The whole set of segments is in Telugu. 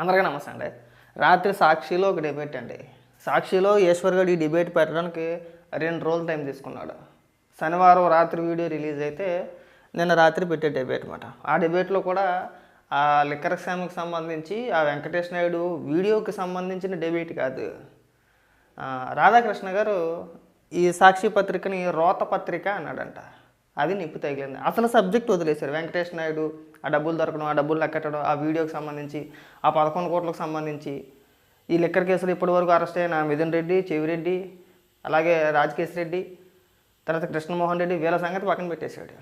అందరికీ నమస్తే అండి. రాత్రి సాక్షిలో ఒక డిబేట్ అండి. సాక్షిలో ఈశ్వర్ గడ్ ఈ డిబేట్ పెట్టడానికి రెండు రోజులు టైం తీసుకున్నాడు. శనివారం రాత్రి వీడియో రిలీజ్ అయితే నిన్న రాత్రి పెట్టే డిబేట్ అనమాట ఆ డిబేట్లో కూడా ఆ లిక్కర స్వామికి సంబంధించి ఆ వెంకటేష్ నాయుడు వీడియోకి సంబంధించిన డిబేట్ కాదు. రాధాకృష్ణ గారు ఈ సాక్షి పత్రికని రోత పత్రిక అన్నాడంట. అది నిప్పు తగిలింది. అసలు సబ్జెక్ట్ వదిలేశారు. వెంకటేష్ నాయుడు ఆ డబ్బులు దొరకడం ఆ డబ్బులు లెక్కట్టడం ఆ వీడియోకి సంబంధించి ఆ పదకొండు కోట్లకు సంబంధించి ఈ లిక్కర్ కేసులు ఇప్పటి వరకు అరెస్ట్ అయిన మిథున్ రెడ్డి చెవిరెడ్డి అలాగే రాజకేశ్ రెడ్డి తర్వాత కృష్ణమోహన్ రెడ్డి వీళ్ళ సంగతి పక్కన పెట్టేశాడు.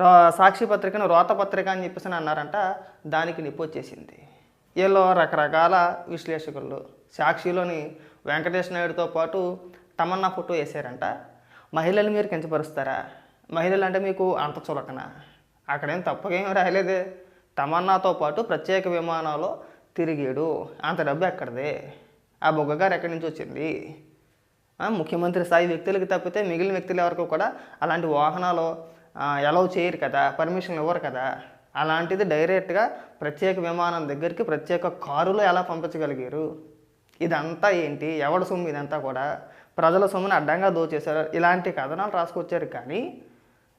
రా సాక్షి పత్రికను రోత పత్రిక అని చెప్పేసి అన్నారంట. దానికి నిప్పు వచ్చేసింది. వీళ్ళు రకరకాల విశ్లేషకులు. సాక్షిలోని వెంకటేష్ నాయుడుతో పాటు తమన్నా ఫోటో వేసారంట మహిళలు మీరు కించపరుస్తారా? మహిళలు అంటే మీకు అంత చులకన. అక్కడేం తప్పకేం రాయలేదే. తమన్నాతో పాటు ప్రత్యేక విమానాల్లో తిరిగాడు. అంత డబ్బు ఎక్కడిదే? ఆ బొగ్గగారు ఎక్కడి నుంచి వచ్చింది? ముఖ్యమంత్రి స్థాయి వ్యక్తులకి తప్పితే మిగిలిన వ్యక్తులు ఎవరికి కూడా అలాంటి వాహనాలు ఎలవ్ చేయరు కదా పర్మిషన్ ఇవ్వరు కదా. అలాంటిది డైరెక్ట్గా ప్రత్యేక విమానం దగ్గరికి ప్రత్యేక కారులో ఎలా పంపించగలిగారు? ఇదంతా ఏంటి? ఎవడ సొమ్ము ఇదంతా కూడా? ప్రజల సొమ్ముని అడ్డంగా దోచేశారు. ఇలాంటి కథనాలు రాసుకొచ్చారు కానీ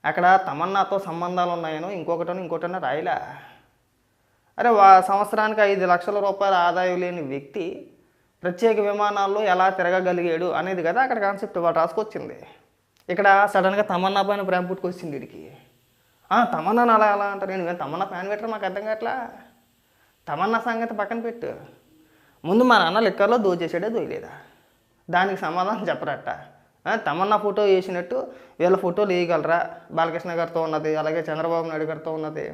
అక్కడ తమన్నాతో సంబంధాలు ఉన్నాయనో ఇంకొకటనో ఇంకోటను రాయలా? అరే వా సంవత్సరానికి ఐదు లక్షల రూపాయల ఆదాయం లేని వ్యక్తి ప్రత్యేక విమానాల్లో ఎలా తిరగగలిగాడు అనేది కదా అక్కడ కాన్సెప్ట్ వాళ్ళు రాసుకొచ్చింది. ఇక్కడ సడన్గా తమన్నా పైన ప్రేమ పుట్టుకొచ్చింది వీడికి. తమన్నాను అలా అలా అంటారు. నేను తమన్నా ఫ్యాన్ పెట్టరు మాకు అర్థం కావట్లా? తమన్నా సంగతి పక్కన పెట్టు. ముందు మా నాన్న లెక్కల్లో దోచేసాడే దోయలేదా? దానికి సమాధానం చెప్పరట. తమన్నా ఫోటో వేసినట్టు వీళ్ళ ఫోటోలు వేయగలరా? బాలకృష్ణ గారితో ఉన్నది అలాగే చంద్రబాబు నాయుడు గారితో ఉన్నది.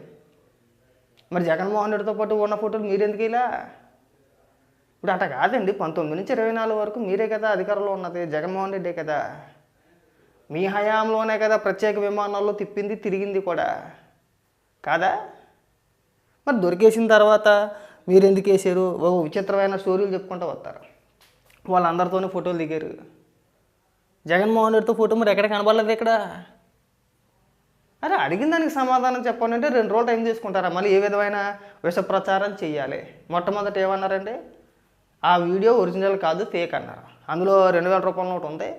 మరి జగన్మోహన్ రెడ్డితో పాటు ఉన్న ఫోటోలు మీరెందుకు ఇలా? ఇప్పుడు అట్ట కాదండి పంతొమ్మిది నుంచి ఇరవై నాలుగు వరకు మీరే కదా అధికారంలో ఉన్నది జగన్మోహన్ రెడ్డే కదా. మీ హయాంలోనే కదా ప్రత్యేక విమానాల్లో తిప్పింది తిరిగింది కూడా. కాదా? మరి దొరికేసిన తర్వాత మీరు ఎందుకు వేసారు ఓ విచిత్రమైన స్టోరీలు చెప్పుకుంటూ వస్తారు. వాళ్ళందరితోనే ఫోటోలు దిగారు. జగన్మోహన్ రెడ్డితో ఫోటో మరి ఎక్కడ కనబడలేదు ఇక్కడ? అరే అడిగిన దానికి సమాధానం చెప్పాలంటే రెండు రోజులు టైం తీసుకుంటారా? మళ్ళీ ఏ విధమైన విష ప్రచారం చేయాలి? మొట్టమొదట ఏమన్నారండి ఆ వీడియో ఒరిజినల్ కాదు ఫేక్ అన్నారు. అందులో రెండు వేల రూపాయల నోట్ ఉంది.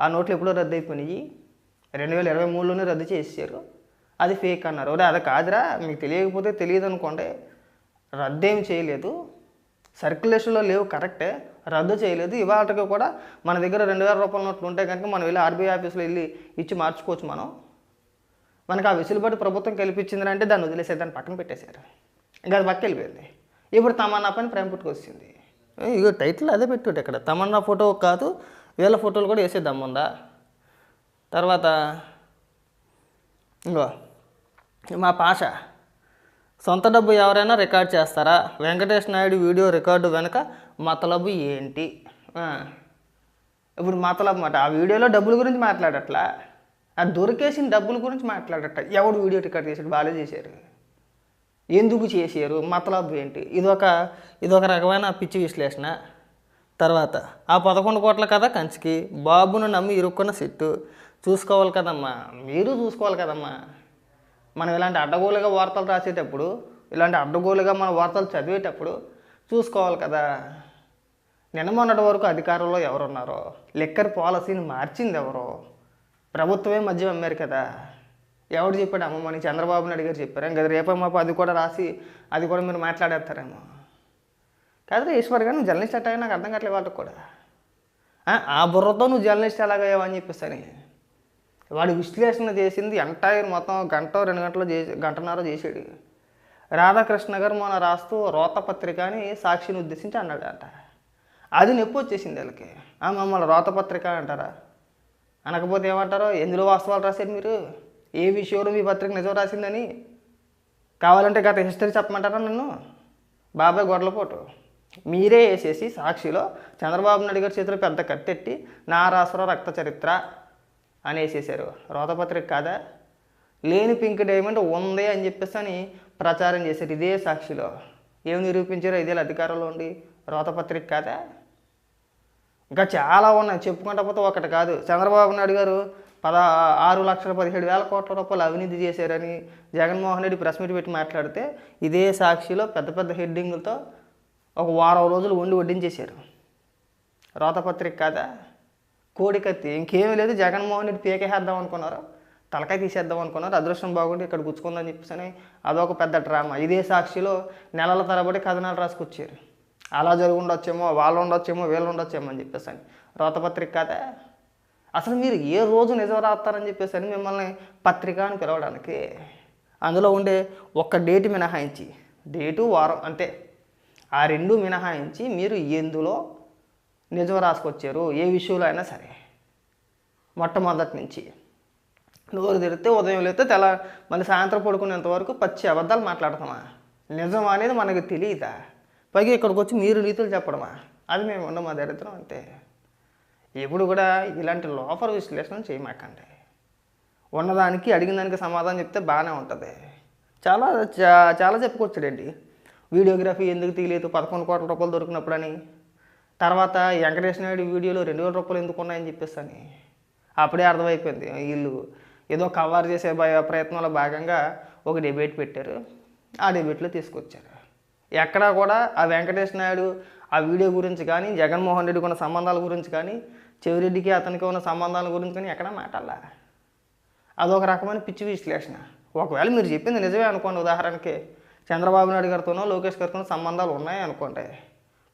ఆ నోట్లు ఎప్పుడో రద్దు అయిపోయినాయి రెండు వేల ఇరవై మూడులోనే రద్దు చేసేసారు అది ఫేక్ అన్నారు. ఒరే అది కాదురా. మీకు తెలియకపోతే తెలియదు అనుకోండి. రద్దు ఏం చేయలేదు సర్క్యులేషన్లో లేవు కరెక్టే రద్దు చేయలేదు. ఇవాళకి కూడా మన దగ్గర రెండు వేల రూపాయల నోట్లు ఉంటే కనుక మనం వెళ్ళి ఆర్బీఐ ఆఫీస్లో వెళ్ళి ఇచ్చి మార్చుకోవచ్చు మనం. మనకు ఆ వెసులుబాటు ప్రభుత్వం కల్పించింది అంటే దాన్ని వదిలేసే దాన్ని పక్కన పెట్టేశారు. ఇంకా అది పక్క వెళ్ళిపోయింది. ఇప్పుడు తమన్నా పని ప్రేమ పుట్టుకొచ్చింది. ఇక టైటిల్ అదే పెట్టుడు ఇక్కడ. తమన్నా ఫోటో కాదు వీళ్ళ ఫోటోలు కూడా వేసేద్దాముందా తర్వాత ఇంకో మా పాష. సొంత డబ్బు ఎవరైనా రికార్డ్ చేస్తారా? వెంకటేష్ నాయుడు వీడియో రికార్డు వెనక మతలబు ఏంటి? ఇప్పుడు మతలబు మాట ఆ వీడియోలో డబ్బుల గురించి మాట్లాడట్లా? ఆ దొరికేసిన డబ్బుల గురించి మాట్లాడట ఎవడు వీడియో రికార్డ్ చేశాడు? వాళ్ళే చేశారు. ఎందుకు చేశారు? మతలబు ఏంటి? ఇదొక ఇదొక రకమైన పిచ్చి విశ్లేషణ. తర్వాత ఆ పదకొండు కోట్ల కదా కంచికి బాబును నమ్మి ఇరుక్కున్న సిట్టు. చూసుకోవాలి కదమ్మా. మీరు చూసుకోవాలి కదమ్మా. మనం ఇలాంటి అడ్డగోలుగా వార్తలు రాసేటప్పుడు ఇలాంటి అడ్డగోలుగా మన వార్తలు చదివేటప్పుడు చూసుకోవాలి కదా. నిన్న మొన్నటి వరకు అధికారంలో ఎవరున్నారో లిక్కర్ పాలసీని మార్చింది ఎవరో ప్రభుత్వమే మద్యం అమ్మారు కదా. ఎవడు చెప్పాడు అమ్మమ్మని చంద్రబాబు నాయుడు గారు చెప్పారు. ఇంకా రేపో మాపు అది కూడా రాసి అది కూడా మీరు మాట్లాడేస్తారేమో. కాదు ఈశ్వర్ గారు నువ్వు జర్నలిస్ట్ అట్టగా నాకు అర్థం కావట్లేదు వాళ్ళకి కూడా. ఆ, బుర్రతో నువ్వు జర్నలిస్ట్ ఎలాగయ్యావని అని చెప్పేసి అని వాడు విశ్లేషణ చేసింది ఎంటైర్ మొత్తం గంట రెండు గంటలు చేసి గంటన్నర చేసాడు రాధాకృష్ణ గారు మొన్న రాస్తూ రోత పత్రిక అని సాక్షిని ఉద్దేశించి అన్నాడు అంట. అది నొప్పి వచ్చేసింది వీళ్ళకి. ఆ, మమ్మల్ని రోత పత్రిక అంటారా? అనకపోతే ఏమంటారో? ఎందులో వాస్తవాలు రాశారు మీరు? ఏ విషయంలో మీ పత్రిక నిజం రాసిందని? కావాలంటే గత హిస్టరీ చెప్పమంటారా నన్ను? బాబాయ్ గొడవలపోటు. మీరే వేసేసి సాక్షిలో చంద్రబాబు నాయుడు గారి చేతిలో పెద్ద కత్తెట్టి నారాసుర రక్త చరిత్ర అనేసేసారు రోతపత్రిక కాదా లేని పింక్ డైమండ్ ఉంది అని చెప్పేసి అని ప్రచారం చేశారు ఇదే సాక్షిలో. ఏం నిరూపించారో ఇదే అధికారంలో ఉండి రోతపత్రిక కాదా ఇంకా చాలా ఉన్నాయి. చెప్పుకుంటా పోతే ఒకటి కాదు. చంద్రబాబు నాయుడు గారు పద ఆరు లక్షల పదిహేడు వేల కోట్ల రూపాయలు అవినీతి చేశారని జగన్మోహన్ రెడ్డి ప్రెస్ మీట్ పెట్టి మాట్లాడితే ఇదే సాక్షిలో పెద్ద పెద్ద హెడ్డింగులతో ఒక వారం రోజులు వండి వడ్డించేశారు. రోతపత్రిక కాదా కోడికత్తి. ఇంకేమీ లేదు. జగన్మోహన్ రెడ్డి పీకేసేద్దాం అనుకున్నారు. తలకాయ తీసేద్దాం అనుకున్నారు. అదృష్టం బాగుండి ఇక్కడ గుచ్చుకుందని చెప్పేసి అని అదొక పెద్ద డ్రామా. ఇదే సాక్షిలో నెలల తరబడి కథనాలు రాసుకొచ్చారు. అలా జరిగి ఉండొచ్చేమో వాళ్ళు ఉండొచ్చేమో వీళ్ళు ఉండొచ్చేమో అని చెప్పేసి అని రోతపత్రిక అసలు మీరు ఏ రోజు నిజం రాస్తారని చెప్పేసి అని మిమ్మల్ని పత్రిక అని పిలవడానికి అందులో ఉండే ఒక్క డేట్ మినహాయించి డేటు వారం అంతే ఆ రెండు మినహాయించి మీరు ఎందులో నిజం రాసుకొచ్చారు ఏ విషయంలో అయినా సరే. మొట్టమొదటి నుంచి. నోరు తెరిస్తే ఉదయం లేతే తెల్ల మళ్ళీ సాయంత్రం పడుకునేంతవరకు పచ్చి అబద్ధాలు మాట్లాడతామా? నిజం అనేది మనకు తెలియదా? పైగా ఇక్కడికి వచ్చి మీరు నీతులు చెప్పడమా? అది మేము ఉన్న మా దరిద్రం అంతే. ఎప్పుడు కూడా ఇలాంటి లోఫర్ విశ్లేషణ చేయమాకండి. ఉన్నదానికి అడిగిన దానికి సమాధానం చెప్తే బాగానే ఉంటుంది. చాలా చా- చాలా చెప్పుకొచ్చాడండి. వీడియోగ్రఫీ ఎందుకు తీయలేదు? పదకొండు కోట్ల రూపాయలు దొరికినప్పుడని. తర్వాత వెంకటేష్ నాయుడు వీడియోలో రెండు వేల రూపాయలు ఎందుకు ఉన్నాయని చెప్పేసి అని అప్పుడే అర్థమైపోయింది. వీళ్ళు ఏదో కవర్ చేసే భయ- ప్రయత్నంలో భాగంగా ఒక డిబేట్ పెట్టారు. ఆ డిబేట్లో తీసుకొచ్చారు. ఎక్కడా కూడా ఆ వెంకటేష్ నాయుడు ఆ వీడియో గురించి కానీ జగన్మోహన్ రెడ్డికి ఉన్న సంబంధాల గురించి కానీ చెవిరెడ్డికి అతనికి ఉన్న సంబంధాల గురించి కానీ ఎక్కడా మాటల్లా అదొక రకమైన పిచ్చి విశ్లేషణ. ఒకవేళ మీరు చెప్పింది నిజమే అనుకోండి. ఉదాహరణకి చంద్రబాబు నాయుడు గారితోనో లోకేష్ గారితోనో సంబంధాలు ఉన్నాయి అనుకోండి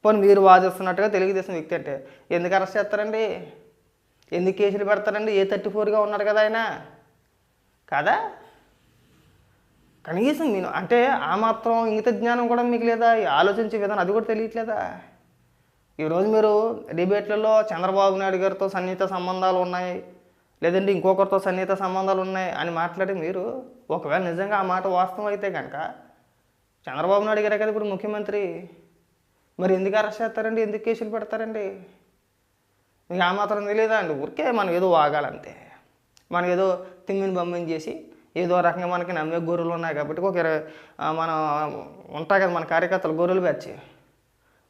పోనీ మీరు వాదిస్తున్నట్టుగా తెలుగుదేశం వ్యక్తి అంటే. ఎందుకు అరెస్ట్ చేస్తారండి? ఎందుకు కేసులు పెడతారండి? ఏ థర్టీ ఫోర్గా ఉన్నారు కదా ఆయన? కదా? కనీసం నేను అంటే ఆ మాత్రం ఇంగిత జ్ఞానం కూడా మీకు లేదా? ఈ ఆలోచించే విధానం అది కూడా తెలియట్లేదా? ఈరోజు మీరు డిబేట్లలో చంద్రబాబు నాయుడు గారితో సన్నిహిత సంబంధాలు ఉన్నాయి లేదంటే ఇంకొకరితో సన్నిహిత సంబంధాలు ఉన్నాయి అని మాట్లాడి మీరు ఒకవేళ నిజంగా ఆ మాట వాస్తవం అయితే కనుక చంద్రబాబు నాయుడు గారే కదా ఇప్పుడు ముఖ్యమంత్రి. మరి ఎందుకు అరెస్ట్ చేస్తారండి? ఎందుకు కేసులు పెడతారండి? మీకు ఆ మాత్రం తెలియదా అండి ఊరికే మనం ఏదో వాగాలంతే. మనం ఏదో తిమ్మిని బొమ్మని చేసి ఏదో రకంగా మనకి నమ్మే గొర్రెలు ఉన్నాయి కాబట్టి ఒక మనం ఉంటాయి కదా మన కార్యకర్తలు గొర్రెలు బ్యాచ్.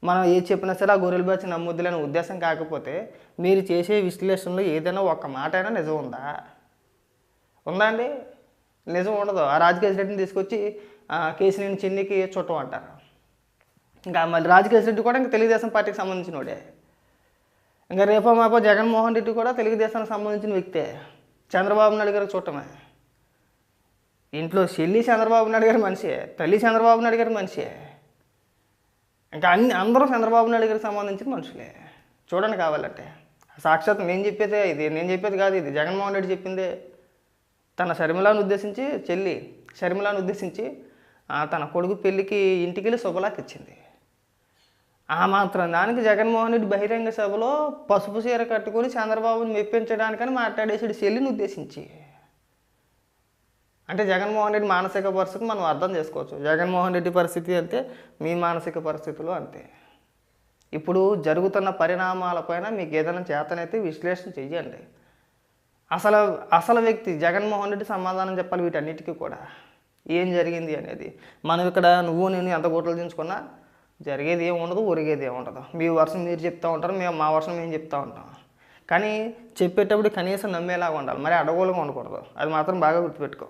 మనం ఏది చెప్పినా సరే ఆ గొర్రెలు బ్యాచ్ నమ్మొద్దులేని ఉద్దేశం కాకపోతే మీరు చేసే విశ్లేషణలో ఏదైనా ఒక్క మాట అయినా నిజం ఉందా? ఉందా అండి? నిజం ఉండదు. ఆ రాజకేశ్ రెడ్డిని తీసుకొచ్చి ఆ, నేను చిన్నికి చుట్టం అంటారు. ఇంకా మళ్ళీ రాజకేశ్ రెడ్డి కూడా ఇంకా తెలుగుదేశం పార్టీకి సంబంధించిన వాడే ఇంకా రేపో మాపో జగన్మోహన్ రెడ్డి కూడా తెలుగుదేశానికి సంబంధించిన వ్యక్తే. చంద్రబాబు నాయుడు గారికి చూడటమే. ఇంట్లో చెల్లి చంద్రబాబు నాయుడు గారి మనిషే తల్లి చంద్రబాబు నాయుడు గారి మనిషే. ఇంకా అన్ని అందరూ చంద్రబాబు నాయుడు గారికి సంబంధించిన మనుషులే. చూడండి కావాలంటే. సాక్షాత్ నేను చెప్పేదే ఇది నేను చెప్పేది కాదు ఇది. జగన్మోహన్ రెడ్డి చెప్పిందే. తన షర్మిలాను ఉద్దేశించి చెల్లి షర్మిలాను ఉద్దేశించి తన కొడుకు పెళ్ళికి ఇంటికి వెళ్ళి శుభలాకి ఇచ్చింది ఆ మాత్రం దానికి జగన్మోహన్ రెడ్డి బహిరంగ సభలో పసుపు చీర కట్టుకొని చంద్రబాబుని మెప్పించడానికని మాట్లాడేసాడు చెల్లిని ఉద్దేశించి. అంటే జగన్మోహన్ రెడ్డి మానసిక పరిస్థితి మనం అర్థం చేసుకోవచ్చు. జగన్మోహన్ రెడ్డి పరిస్థితి అంతే మీ మానసిక పరిస్థితులు అంతే. ఇప్పుడు జరుగుతున్న పరిణామాలపైన మీకు ఏదైనా చేతనైతే విశ్లేషణ చెయ్యండి. అసలు అసలు వ్యక్తి జగన్మోహన్ రెడ్డి సమాధానం చెప్పాలి వీటన్నిటికీ కూడా. ఏం జరిగింది అనేది. మనం ఇక్కడ నువ్వు నేను ఎంత గోటలు దించుకున్నా జరిగేది ఏమి ఉండదు ఒరిగేది ఏమి ఉండదు. మీ వర్షం మీరు చెప్తూ ఉంటారు మేము మా వర్షం మేము చెప్తూ ఉంటాం. కానీ చెప్పేటప్పుడు కనీసం నమ్మేలాగా ఉండాలి. మరి అడగోలుగా ఉండకూడదు. అది మాత్రం బాగా గుర్తుపెట్టుకో.